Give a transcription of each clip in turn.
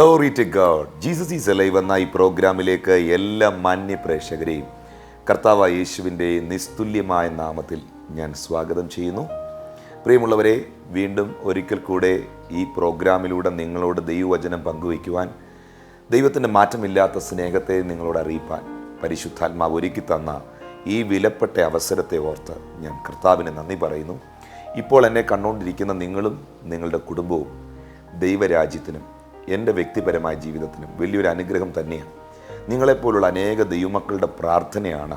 Glory to God Jesus is alive എന്ന ഈ പ്രോഗ്രാമിലേക്ക് എല്ലാ മാന്യ പ്രേക്ഷകരെയും കർത്താവ് യേശുവിന്റെ നിസ്തുല്യമായ നാമത്തിൽ ഞാൻ സ്വാഗതം ചെയ്യുന്നു. പ്രിയമുള്ളവരെ വീണ്ടും ഒരിക്കൽ കൂടെ ഈ പ്രോഗ്രാമിലൂടെ നിങ്ങളോട് ദൈവവചനം പങ്കുവയ്ക്കുവാൻ ദൈവത്തിന്റെ മാറ്റമില്ലാത്ത സ്നേഹത്തെ നിങ്ങളോട് അറിയിപ്പാൻ പരിശുദ്ധാത്മാവ് ഒരുക്കി തന്ന ഈ വിലപ്പെട്ട അവസരത്തെ ഓർത്ത് ഞാൻ കർത്താവിന് നന്ദി പറയുന്നു. ഇപ്പോൾ എന്നെ കണ്ടുകൊണ്ടിരിക്കുന്ന നിങ്ങളും നിങ്ങളുടെ കുടുംബവും ദൈവരാജ്യത്തിനും എന്റെ വ്യക്തിപരമായ ജീവിതത്തിനും വലിയൊരു അനുഗ്രഹം തന്നെയാണ്. നിങ്ങളെപ്പോലുള്ള അനേക ദൈവമക്കളുടെ പ്രാർത്ഥനയാണ്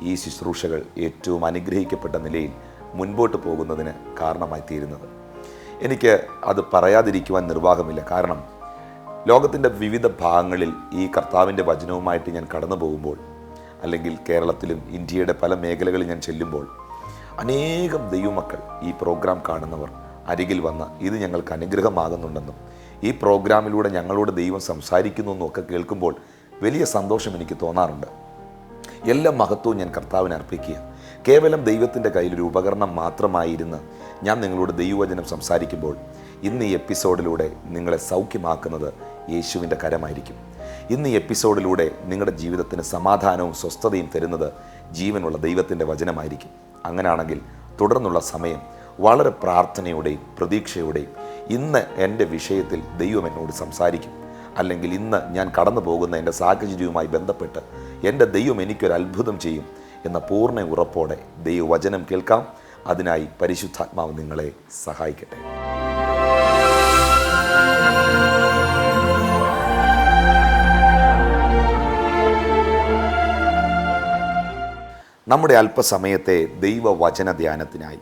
ഈ ശുശ്രൂഷകൾ ഏറ്റവും അനുഗ്രഹിക്കപ്പെട്ട നിലയിൽ മുൻപോട്ട് പോകുന്നതിന് കാരണമായി തീരുന്നത്. എനിക്ക് അത് പറയാതിരിക്കുവാൻ നിർവാഹമില്ല. കാരണം ലോകത്തിന്റെ വിവിധ ഭാഗങ്ങളിൽ ഈ കർത്താവിന്റെ വചനവുമായിട്ട് ഞാൻ കടന്നു പോകുമ്പോൾ അല്ലെങ്കിൽ കേരളത്തിലും ഇന്ത്യയുടെ പല മേഖലകളിൽ ഞാൻ ചെല്ലുമ്പോൾ അനേകം ദൈവമക്കൾ ഈ പ്രോഗ്രാം കാണുന്നവർ അരികിൽ വന്ന് ഇത് ഞങ്ങൾക്ക് അനുഗ്രഹമാകുന്നുണ്ടെന്നും ഈ പ്രോഗ്രാമിലൂടെ ഞങ്ങളോട് ദൈവം സംസാരിക്കുന്നു എന്നൊക്കെ കേൾക്കുമ്പോൾ വലിയ സന്തോഷം എനിക്ക് തോന്നാറുണ്ട്. എല്ലാ മഹത്വവും ഞാൻ കർത്താവിന് അർപ്പിക്കുക കേവലം ദൈവത്തിന്റെ കയ്യിൽ ഒരു ഉപകരണം മാത്രമായിരുന്ന് ഞാൻ നിങ്ങളോട് ദൈവവചനം സംസാരിക്കുമ്പോൾ ഇന്ന് ഈ എപ്പിസോഡിലൂടെ നിങ്ങളെ സൗഖ്യമാക്കുന്നത് യേശുവിന്റെ കരമായിരിക്കും. ഇന്ന് ഈ എപ്പിസോഡിലൂടെ നിങ്ങളുടെ ജീവിതത്തിന് സമാധാനവും സ്വസ്ഥതയും തരുന്നത് ജീവനുള്ള ദൈവത്തിന്റെ വചനമായിരിക്കും. അങ്ങനെയാണെങ്കിൽ തുടർന്നുള്ള സമയം വളരെ പ്രാർത്ഥനയോടെയും പ്രതീക്ഷയോടെയും ഇന്ന് എന്റെ വിഷയത്തിൽ ദൈവം എന്നോട് സംസാരിക്കും. അല്ലെങ്കിൽ ഇന്ന് ഞാൻ കടന്നു പോകുന്ന എന്റെ സാഹചര്യവുമായി ബന്ധപ്പെട്ട് എന്റെ ദൈവം എനിക്കൊരു അത്ഭുതം ചെയ്യും എന്ന പൂർണ ഉറപ്പോടെ ദൈവവചനം കേൾക്കാം. അതിനായി പരിശുദ്ധാത്മാവ് നിങ്ങളെ സഹായിക്കട്ടെ. നമ്മുടെ അല്പസമയത്തെ ദൈവവചന ധ്യാനത്തിനായി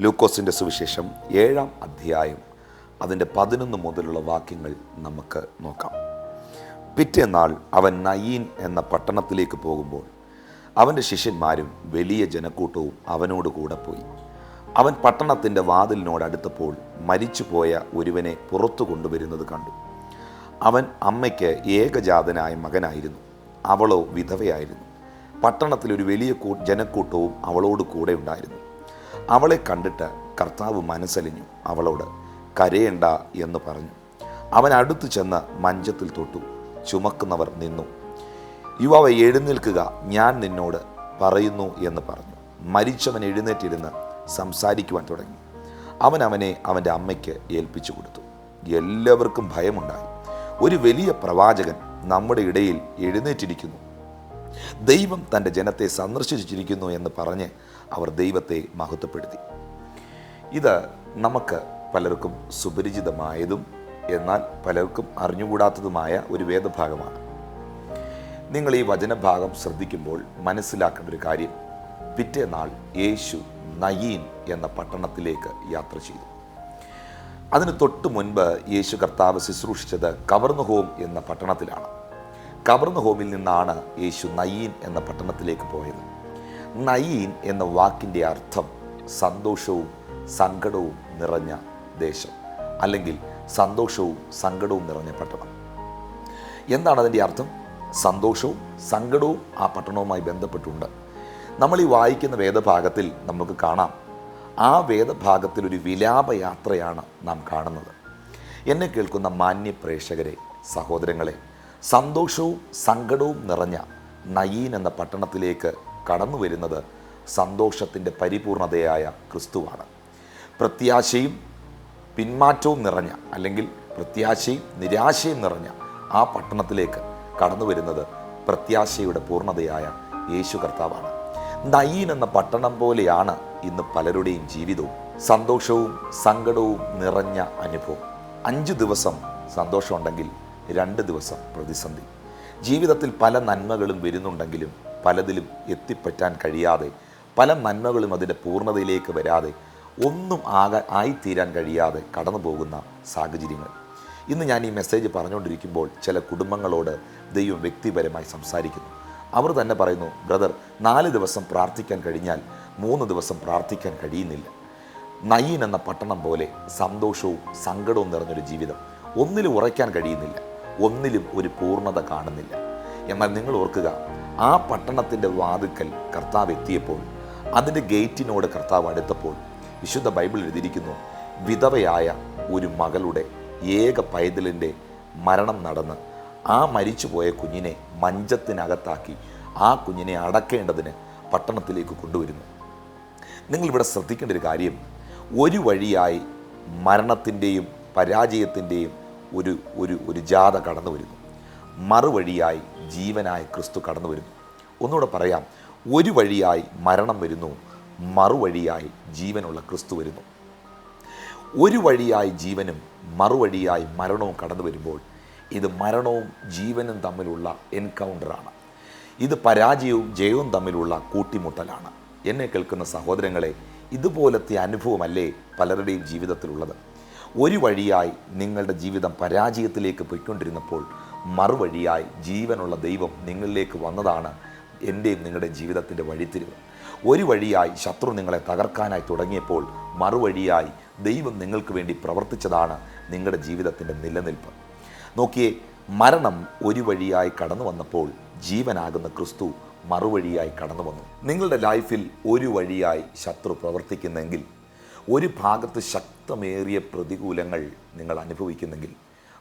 ലൂക്കോസിന്റെ സുവിശേഷം ഏഴാം അധ്യായം അതിന്റെ പതിനൊന്ന് മുതലുള്ള വാക്യങ്ങൾ നമുക്ക് നോക്കാം. പിറ്റേന്നാൾ അവൻ നയീൻ എന്ന പട്ടണത്തിലേക്ക് പോകുമ്പോൾ അവന്റെ ശിഷ്യന്മാരും വലിയ ജനക്കൂട്ടവും അവനോട് കൂടെ പോയി. അവൻ പട്ടണത്തിന്റെ വാതിലിനോട് അടുത്തപ്പോൾ മരിച്ചുപോയ ഒരുവനെ പുറത്തു കൊണ്ടുവരുന്നത് കണ്ടു. അവൻ അമ്മയ്ക്ക് ഏകജാതനായ മകനായിരുന്നു. അവളോ വിധവയായിരുന്നു. പട്ടണത്തിലൊരു വലിയ കൂ ജനക്കൂട്ടവും അവളോട് കൂടെ ഉണ്ടായിരുന്നു. അവളെ കണ്ടിട്ട് കർത്താവ് മനസ്സലിഞ്ഞു അവളോട് കരയണ്ട എന്ന് പറഞ്ഞു. അവൻ അടുത്തു ചെന്ന് മഞ്ചത്തിൽ തൊട്ടു. ചുമക്കുന്നവർ നിന്നു. യുവാവ് എഴുന്നേൽക്കുക ഞാൻ നിന്നോട് പറയുന്നു എന്ന് പറഞ്ഞു. മരിച്ചവൻ എഴുന്നേറ്റിരുന്ന് സംസാരിക്കുവാൻ തുടങ്ങി. അവൻ അവനെ അവന്റെ അമ്മയ്ക്ക് ഏൽപ്പിച്ചു കൊടുത്തു. എല്ലാവർക്കും ഭയമുണ്ടായി. ഒരു വലിയ പ്രവാചകൻ നമ്മുടെ ഇടയിൽ എഴുന്നേറ്റിരിക്കുന്നു. ദൈവം തന്റെ ജനത്തെ സന്ദർശിച്ചിരിക്കുന്നു എന്ന് പറഞ്ഞ് അവർ ദൈവത്തെ മഹത്വപ്പെടുത്തി. ഇത് നമുക്ക് പലർക്കും സുപരിചിതമായതും എന്നാൽ പലർക്കും അറിഞ്ഞുകൂടാത്തതുമായ ഒരു വേദഭാഗമാണ്. നിങ്ങൾ ഈ വചനഭാഗം ശ്രദ്ധിക്കുമ്പോൾ മനസ്സിലാക്കേണ്ട ഒരു കാര്യം. പിറ്റേനാൾ യേശു നയീൻ എന്ന പട്ടണത്തിലേക്ക് യാത്ര ചെയ്തു. അതിന് തൊട്ട് മുൻപ് യേശു കർത്താവ് ശുശ്രൂഷിച്ചത് കവർന്നുഹോം എന്ന പട്ടണത്തിലാണ്. കവർന്നുഹോമിൽ നിന്നാണ് യേശു നയീൻ എന്ന പട്ടണത്തിലേക്ക് പോയത്. നയീൻ എന്ന വാക്കിന്റെ അർത്ഥം സന്തോഷവും സങ്കടവും നിറഞ്ഞ ദേശം അല്ലെങ്കിൽ സന്തോഷവും സങ്കടവും നിറഞ്ഞ പട്ടണം. എന്താണ് അതിന്റെ അർത്ഥം? സന്തോഷവും സങ്കടവും ആ പട്ടണവുമായി ബന്ധപ്പെട്ടുണ്ട്. നമ്മൾ ഈ വായിക്കുന്ന വേദഭാഗത്തിൽ നമുക്ക് കാണാം. ആ വേദഭാഗത്തിൽ ഒരു വിലാപയാത്രയാണ് നാം കാണുന്നത്. എന്നെ കേൾക്കുന്ന മാന്യ പ്രേക്ഷകരെ സഹോദരങ്ങളെ സന്തോഷവും സങ്കടവും നിറഞ്ഞ നയീൻ എന്ന പട്ടണത്തിലേക്ക് കടന്നു വരുന്നത് സന്തോഷത്തിന്റെ പരിപൂർണതയായ ക്രിസ്തുവാണ്. പ്രത്യാശയും പിന്മാറ്റവും നിറഞ്ഞ അല്ലെങ്കിൽ പ്രത്യാശയും നിരാശയും നിറഞ്ഞ ആ പട്ടണത്തിലേക്ക് കടന്നു വരുന്നത് പ്രത്യാശയുടെ പൂർണതയായ യേശു കർത്താവാണ്. നയീൻ എന്ന പട്ടണം പോലെയാണ് ഇന്ന് പലരുടെയും ജീവിതവും. സന്തോഷവും സങ്കടവും നിറഞ്ഞ അനുഭവം. അഞ്ച് ദിവസം സന്തോഷമുണ്ടെങ്കിൽ രണ്ട് ദിവസം പ്രതിസന്ധി. ജീവിതത്തിൽ പല നന്മകളും വരുന്നുണ്ടെങ്കിലും പലതിലും എത്തിപ്പറ്റാൻ കഴിയാതെ പല നന്മകളും അതിന്റെ പൂർണതയിലേക്ക് വരാതെ ഒന്നും ആകാൻ ആയിത്തീരാൻ കഴിയാതെ കടന്നു പോകുന്ന സാഹചര്യങ്ങൾ. ഇന്ന് ഞാൻ ഈ മെസ്സേജ് പറഞ്ഞുകൊണ്ടിരിക്കുമ്പോൾ ചില കുടുംബങ്ങളോട് ദൈവം വ്യക്തിപരമായി സംസാരിക്കുന്നു. അവർ തന്നെ പറയുന്നു ബ്രദർ നാല് ദിവസം പ്രാർത്ഥിക്കാൻ കഴിഞ്ഞാൽ മൂന്ന് ദിവസം പ്രാർത്ഥിക്കാൻ കഴിയുന്നില്ല. നയീൻ എന്ന പട്ടണം പോലെ സന്തോഷവും സങ്കടവും നിറഞ്ഞൊരു ജീവിതം ഒന്നിലും ഉറയ്ക്കാൻ കഴിയുന്നില്ല. ഒന്നിലും ഒരു പൂർണത കാണുന്നില്ല. എന്നാൽ നിങ്ങൾ ഓർക്കുക ആ പട്ടണത്തിന്റെ വാതുക്കൽ കർത്താവ് എത്തിയപ്പോൾ അതിന്റെ ഗേറ്റിനോട് കർത്താവ് അടുത്തപ്പോൾ വിശുദ്ധ ബൈബിൾ എഴുതിയിരിക്കുന്നു. വിധവയായ ഒരു മകളുടെ ഏക പൈതലിന്റെ മരണം നടന്ന് ആ മരിച്ചുപോയ കുഞ്ഞിനെ മഞ്ചത്തിനകത്താക്കി ആ കുഞ്ഞിനെ അടക്കേണ്ടതിന് പട്ടണത്തിലേക്ക് കൊണ്ടുവരുന്നു. നിങ്ങളിവിടെ ശ്രദ്ധിക്കേണ്ട ഒരു കാര്യം ഒരു വഴിയായി മരണത്തിന്റെയും പരാജയത്തിന്റെയും ഒരു ഒരു ഒരു ജാഥ കടന്നു വരുന്നു. മറുവഴിയായി ജീവനായ ക്രിസ്തു കടന്നു വരുന്നു. ഒന്നുകൂടെ പറയാം ഒരു വഴിയായി മരണം വരുന്നു മറുവഴിയായി ജീവനുള്ള ക്രിസ്തു വരുന്നു. ഒരു വഴിയായി ജീവനും മറുവഴിയായി മരണവും കടന്നു വരുമ്പോൾ ഇത് മരണവും ജീവനും തമ്മിലുള്ള എൻകൗണ്ടറാണ് ഇത് പരാജയവും ജയവും തമ്മിലുള്ള കൂട്ടിമുട്ടലാണ്. എന്നെ കേൾക്കുന്ന സഹോദരങ്ങളെ ഇതുപോലത്തെ അനുഭവമല്ലേ പലരുടെയും ജീവിതത്തിലുള്ളത്? ഒരു വഴിയായി നിങ്ങളുടെ ജീവിതം പരാജയത്തിലേക്ക് പോയിക്കൊണ്ടിരുന്നപ്പോൾ മറുവഴിയായി ജീവനുള്ള ദൈവം നിങ്ങളിലേക്ക് വന്നതാണ് എന്റെയും നിങ്ങളുടെ ജീവിതത്തിന്റെ വഴിത്തിരിവ്. ഒരു വഴിയായി ശത്രു നിങ്ങളെ തകർക്കാനായി തുടങ്ങിയപ്പോൾ മറുവഴിയായി ദൈവം നിങ്ങൾക്ക് വേണ്ടി പ്രവർത്തിച്ചതാണ് നിങ്ങളുടെ ജീവിതത്തിന്റെ നിലനിൽപ്പ്. നോക്കിയേ മരണം ഒരു വഴിയായി കടന്നു വന്നപ്പോൾ ജീവനാകുന്ന ക്രിസ്തു മറുവഴിയായി കടന്നു വന്നു. നിങ്ങളുടെ ലൈഫിൽ ഒരു വഴിയായി ശത്രു പ്രവർത്തിക്കുന്നെങ്കിൽ ഒരു ഭാഗത്ത് ശക്തമേറിയ പ്രതികൂലങ്ങൾ നിങ്ങൾ അനുഭവിക്കുന്നെങ്കിൽ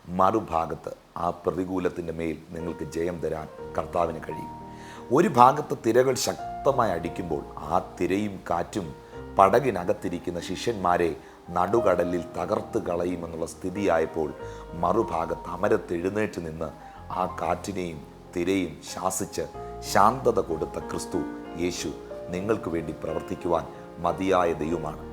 മറുഭാഗത്ത് ആ പ്രതികൂലത്തിന്റെ മേൽ നിങ്ങൾക്ക് ജയം തരാൻ കർത്താവിന് കഴിയും. ഒരു ഭാഗത്ത് തിരകൾ ശക്തമായി അടിക്കുമ്പോൾ ആ തിരയും കാറ്റും പടകിനകത്തിരിക്കുന്ന ശിഷ്യന്മാരെ നടുകടലിൽ തകർത്ത് കളയുമെന്നുള്ള സ്ഥിതിയായപ്പോൾ മറുഭാഗത്ത് അമരത്തെഴുന്നേറ്റ് നിന്ന് ആ കാറ്റിനെയും തിരയും ശാസിച്ച് ശാന്തത കൊടുത്ത ക്രിസ്തു യേശു നിങ്ങൾക്ക് വേണ്ടി പ്രവർത്തിക്കുവാൻ മതിയായ ദൈവമാണ്.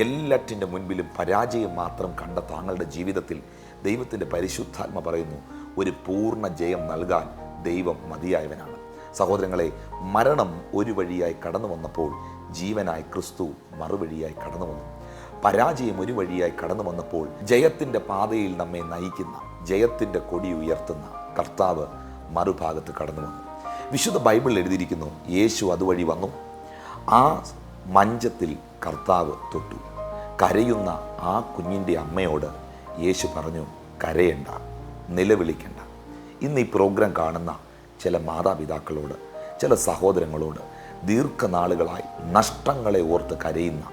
എല്ലാറ്റിന്റെ മുൻപിലും പരാജയം മാത്രം കണ്ട താങ്കളുടെ ജീവിതത്തിൽ ദൈവത്തിന്റെ പരിശുദ്ധാത്മ പറയുന്നു ഒരു പൂർണ ജയം നൽകാൻ ദൈവം മതിയായവനാണ്. സഹോദരങ്ങളെ മരണം ഒരു വഴിയായി കടന്നു വന്നപ്പോൾ ജീവനായി ക്രിസ്തു മറുവഴിയായി കടന്നു വന്നു. പരാജയം ഒരു വഴിയായി കടന്നു വന്നപ്പോൾ ജയത്തിന്റെ പാതയിൽ നമ്മെ നയിക്കുന്ന ജയത്തിന്റെ കൊടി ഉയർത്തുന്ന കർത്താവ് മറുഭാഗത്ത് കടന്നു വന്നു. വിശുദ്ധ ബൈബിളിൽ എഴുതിയിരിക്കുന്നു യേശു അതുവഴി വന്നു. ആ മഞ്ചത്തിൽ കർത്താവ് തൊട്ടു. കരയുന്ന ആ കുഞ്ഞിന്റെ അമ്മയോട് യേശു പറഞ്ഞു കരയണ്ട നിലവിളിക്കണ്ട. ഇന്ന് ഈ പ്രോഗ്രാം കാണുന്ന ചില മാതാപിതാക്കളോട് ചില സഹോദരങ്ങളോട് ദീർഘനാളുകളായി നഷ്ടങ്ങളെ ഓർത്ത് കരയുന്ന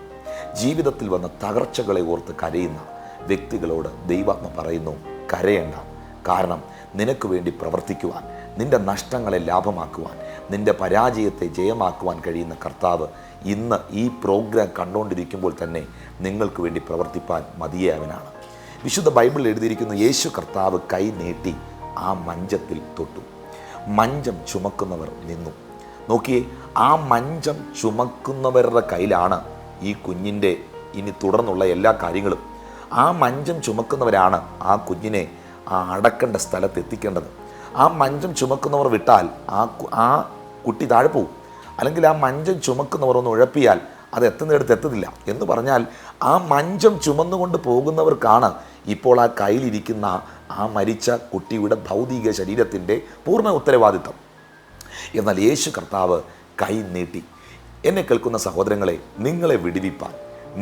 ജീവിതത്തിൽ വന്ന തകർച്ചകളെ ഓർത്ത് കരയുന്ന വ്യക്തികളോട് ദൈവാത്മ പറയുന്നു കരയേണ്ട. കാരണം നിനക്ക് വേണ്ടി പ്രവർത്തിക്കുവാൻ നിന്റെ നഷ്ടങ്ങളെ ലാഭമാക്കുവാൻ നിന്റെ പരാജയത്തെ ജയമാക്കുവാൻ കഴിയുന്ന കർത്താവ് ഇന്ന് ഈ പ്രോഗ്രാം കണ്ടുകൊണ്ടിരിക്കുമ്പോൾ തന്നെ നിങ്ങൾക്ക് വേണ്ടി പ്രവർത്തിപ്പാൻ മതിയായവനാണ് വിശുദ്ധ ബൈബിളിൽ എഴുതിയിരിക്കുന്ന യേശു കർത്താവ് കൈ നീട്ടി ആ മഞ്ചത്തിൽ തൊട്ടു. മഞ്ചം ചുമക്കുന്നവർ നിന്നു. നോക്കിയേ ആ മഞ്ചം ചുമക്കുന്നവരുടെ കയ്യിലാണ് ഈ കുഞ്ഞിന്റെ ഇനി തുടർന്നുള്ള എല്ലാ കാര്യങ്ങളും. ആ മഞ്ചം ചുമക്കുന്നവരാണ് ആ കുഞ്ഞിനെ ആ അടക്കേണ്ട സ്ഥലത്ത് എത്തിക്കേണ്ടത്. ആ മഞ്ചം ചുമക്കുന്നവർ വിട്ടാൽ ആ ആ കുട്ടി താഴെ പോവും. അല്ലെങ്കിൽ ആ മഞ്ചം ചുമക്കുന്നവർ ഒന്ന് ഉഴപ്പിയാൽ അത് എത്തുന്നിടത്ത് എത്തുന്നില്ല. എന്ന് പറഞ്ഞാൽ ആ മഞ്ചം ചുമന്നുകൊണ്ട് പോകുന്നവർക്കാണ് ഇപ്പോൾ ആ കയ്യിലിരിക്കുന്ന ആ മരിച്ച കുട്ടിയുടെ ഭൗതിക ശരീരത്തിന്റെ പൂർണ ഉത്തരവാദിത്തം. എന്നാൽ യേശു കർത്താവ് കൈ നീട്ടി. എന്നെ കേൾക്കുന്ന സഹോദരങ്ങളെ നിങ്ങളെ വിടുവിപ്പാൻ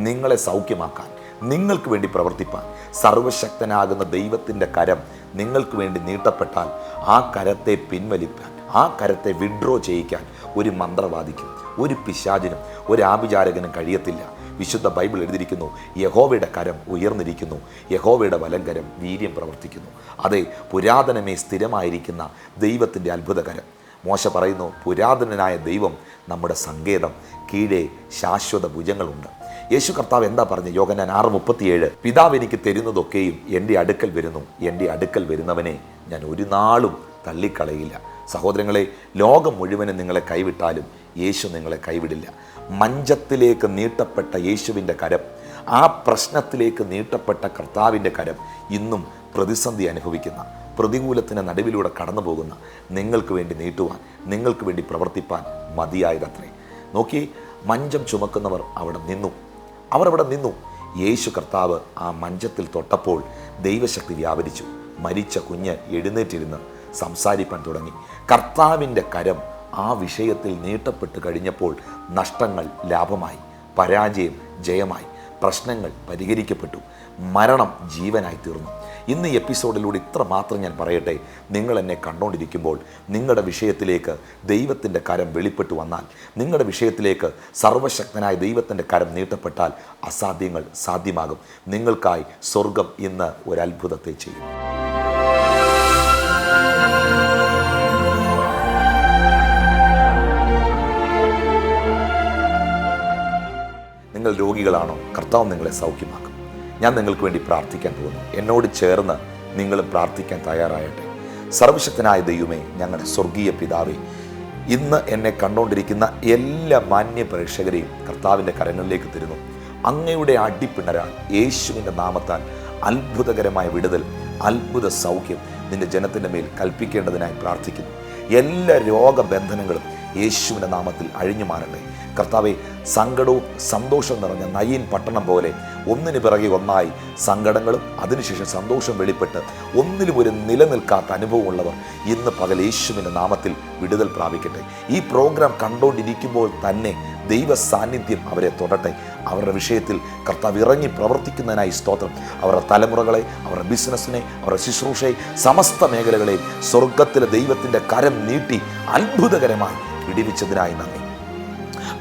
നിങ്ങളെ സൗഖ്യമാക്കാൻ നിങ്ങൾക്ക് വേണ്ടി പ്രവർത്തിപ്പാൻ സർവശക്തനാകുന്ന ദൈവത്തിന്റെ കരം നിങ്ങൾക്ക് വേണ്ടി നീട്ടപ്പെട്ടാൽ ആ കരത്തെ പിൻവലിക്കാൻ ആ കരത്തെ വിഡ്രോ ചെയ്യിക്കാൻ ഒരു മന്ത്രവാദിക്കും ഒരു പിശാചിനും ഒരു ആഭിചാരകനും കഴിയത്തില്ല. വിശുദ്ധ ബൈബിൾ എഴുതിയിരിക്കുന്നു യഹോവയുടെ കരം ഉയർന്നിരിക്കുന്നു യഹോവയുടെ വലങ്കരം വീര്യം പ്രവർത്തിക്കുന്നു. അതെ പുരാതനമേ സ്ഥിരമായിരിക്കുന്ന ദൈവത്തിന്റെ അത്ഭുതകരം. മോശ പറയുന്നു പുരാതനനായ ദൈവം നമ്മുടെ സങ്കേതം കീഴേ ശാശ്വത ഭുജങ്ങളുണ്ട്. യേശു കർത്താവ് എന്താ പറഞ്ഞു? യോഗനാൻ ആറ് മുപ്പത്തിയേഴ് പിതാവ് എനിക്ക് തരുന്നതൊക്കെയും എന്റെ അടുക്കൽ വരുന്നു. എന്റെ അടുക്കൽ വരുന്നവനെ ഞാൻ ഒരു നാളും തള്ളിക്കളയില്ല. സഹോദരങ്ങളെ ലോകം മുഴുവനും നിങ്ങളെ കൈവിട്ടാലും യേശു നിങ്ങളെ കൈവിടില്ല. മഞ്ചത്തിലേക്ക് നീട്ടപ്പെട്ട യേശുവിന്റെ കരം ആ പ്രശ്നത്തിലേക്ക് നീട്ടപ്പെട്ട കർത്താവിന്റെ കരം ഇന്നും പ്രതിസന്ധി അനുഭവിക്കുന്ന പ്രതികൂലത്തിന് നടുവിലൂടെ കടന്നു പോകുന്ന നിങ്ങൾക്ക് വേണ്ടി നീട്ടുവാൻ നിങ്ങൾക്ക് വേണ്ടി പ്രവർത്തിപ്പാൻ മതിയായതത്രേ. നോക്കി മഞ്ചം ചുമക്കുന്നവർ അവിടെ നിന്നു. അവർ അവിടെ നിന്നു. യേശു കർത്താവ് ആ മഞ്ചത്തിൽ തൊട്ടപ്പോൾ ദൈവശക്തി വ്യാപരിച്ചു. മരിച്ച കുഞ്ഞ് എഴുന്നേറ്റിരുന്ന് സംസാരിപ്പാൻ തുടങ്ങി. കർത്താവിന്റെ കരം ആ വിഷയത്തിൽ നീട്ടപ്പെട്ട് കഴിഞ്ഞപ്പോൾ നഷ്ടങ്ങൾ ലാഭമായി പരാജയം ജയമായി. പ്രശ്നങ്ങൾ പരിഹരിക്കപ്പെട്ടു. മരണം ജീവനായി തീർന്നു. ഇന്ന് ഈ എപ്പിസോഡിലൂടെ ഇത്ര മാത്രം ഞാൻ പറയട്ടെ. നിങ്ങൾ എന്നെ കണ്ടുകൊണ്ടിരിക്കുമ്പോൾ നിങ്ങളുടെ വിഷയത്തിലേക്ക് ദൈവത്തിന്റെ കരം വെളിപ്പെട്ടു വന്നാൽ നിങ്ങളുടെ വിഷയത്തിലേക്ക് സർവശക്തനായ ദൈവത്തിന്റെ കരം നീട്ടപ്പെട്ടാൽ അസാധ്യങ്ങൾ സാധ്യമാകും. നിങ്ങൾക്കായി സ്വർഗം ഇന്ന് ഒരു അത്ഭുതത്തെ ചെയ്യും. നിങ്ങൾ രോഗികളാണോ? കർത്താവ് നിങ്ങളെ സൗഖ്യമാക്കും. ഞാൻ നിങ്ങൾക്ക് വേണ്ടി പ്രാർത്ഥിക്കാൻ പോകുന്നു. എന്നോട് ചേർന്ന് നിങ്ങളും പ്രാർത്ഥിക്കാൻ തയ്യാറായട്ടെ സർവശക്തനായ ദൈവമേ ഞങ്ങളുടെ സ്വർഗീയ പിതാവേ ഇന്ന് എന്നെ കണ്ടുകൊണ്ടിരിക്കുന്ന എല്ലാ മാന്യ പ്രേക്ഷകരെയും കർത്താവിന്റെ കരങ്ങളിലേക്ക് തരുന്നു. അങ്ങയുടെ അടിപ്പിണരാൽ യേശുവിന്റെ നാമത്താൽ അത്ഭുതകരമായ വിടുതൽ അത്ഭുത സൗഖ്യം നിന്റെ ജനത്തിന്റെ മേൽ കൽപ്പിക്കേണ്ടതിനായി പ്രാർത്ഥിക്കുന്നു. എല്ലാ രോഗബന്ധനങ്ങളും യേശുവിന്റെ നാമത്തിൽ അഴിഞ്ഞു മാറട്ടെ കർത്താവെ സങ്കടവും സന്തോഷം നിറഞ്ഞ നയീൻ പട്ടണം പോലെ ഒന്നിന് പിറകെ ഒന്നായി സങ്കടങ്ങളും അതിനുശേഷം സന്തോഷം വെളിപ്പെട്ട് ഒന്നിലും ഒരു നിലനിൽക്കാത്ത അനുഭവമുള്ളവർ ഇന്ന് പകൽ യേശുവിന്റെ നാമത്തിൽ വിടുതൽ പ്രാപിക്കട്ടെ. ഈ പ്രോഗ്രാം കണ്ടുകൊണ്ടിരിക്കുമ്പോൾ തന്നെ ദൈവ സാന്നിധ്യം അവരെ തൊടട്ടെ. അവരുടെ വിഷയത്തിൽ കർത്താവ് ഇറങ്ങി പ്രവർത്തിക്കുന്നതിനായി സ്തോത്രം. അവരുടെ തലമുറകളെ അവരുടെ ബിസിനസ്സിനെ അവരുടെ ശുശ്രൂഷയെ സമസ്ത മേഖലകളെയും സ്വർഗത്തിലെ ദൈവത്തിന്റെ കരം നീട്ടി അത്ഭുതകരമായി വിടിവിച്ചതിനായി നന്ദി.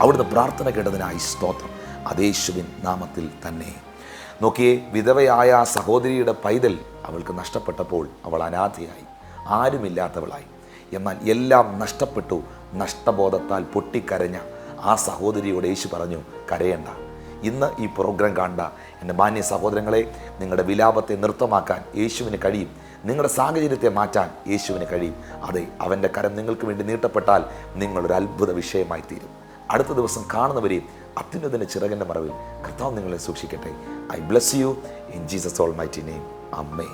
അവിടുന്ന് പ്രാർത്ഥന കേട്ടതിനായി സ്തോത്രം. അതേശുവിൻ നാമത്തിൽ തന്നെ. നോക്കിയേ വിധവയായ ആ സഹോദരിയുടെ പൈതൽ അവൾക്ക് നഷ്ടപ്പെട്ടപ്പോൾ അവൾ അനാഥയായി. ആരുമില്ലാത്തവളായി. എന്നാൽ എല്ലാം നഷ്ടപ്പെട്ടു. നഷ്ടബോധത്താൽ പൊട്ടിക്കരഞ്ഞ ആ സഹോദരിയോട് യേശു പറഞ്ഞു കരയേണ്ട. ഇന്ന് ഈ പ്രോഗ്രാം കാണ്ട എന്റെ മാന്യ സഹോദരങ്ങളെ നിങ്ങളുടെ വിലാപത്തെ നൃത്തമാക്കാൻ യേശുവിന് കഴിയും. നിങ്ങളുടെ സാഹചര്യത്തെ മാറ്റാൻ യേശുവിന് കഴിയും. അതെ അവന്റെ കരം നിങ്ങൾക്ക് വേണ്ടി നീട്ടപ്പെട്ടാൽ നിങ്ങളൊരു അത്ഭുത വിഷയമായി തീരും അടുത്ത ദിവസം കാണുന്നവരെയും അത്യുന്നതിന്റെ ചിറകിന്റെ മറവിൽ കർത്താവ് നിങ്ങളെ സൂക്ഷിക്കട്ടെ. I bless you in Jesus almighty name അമ്മേ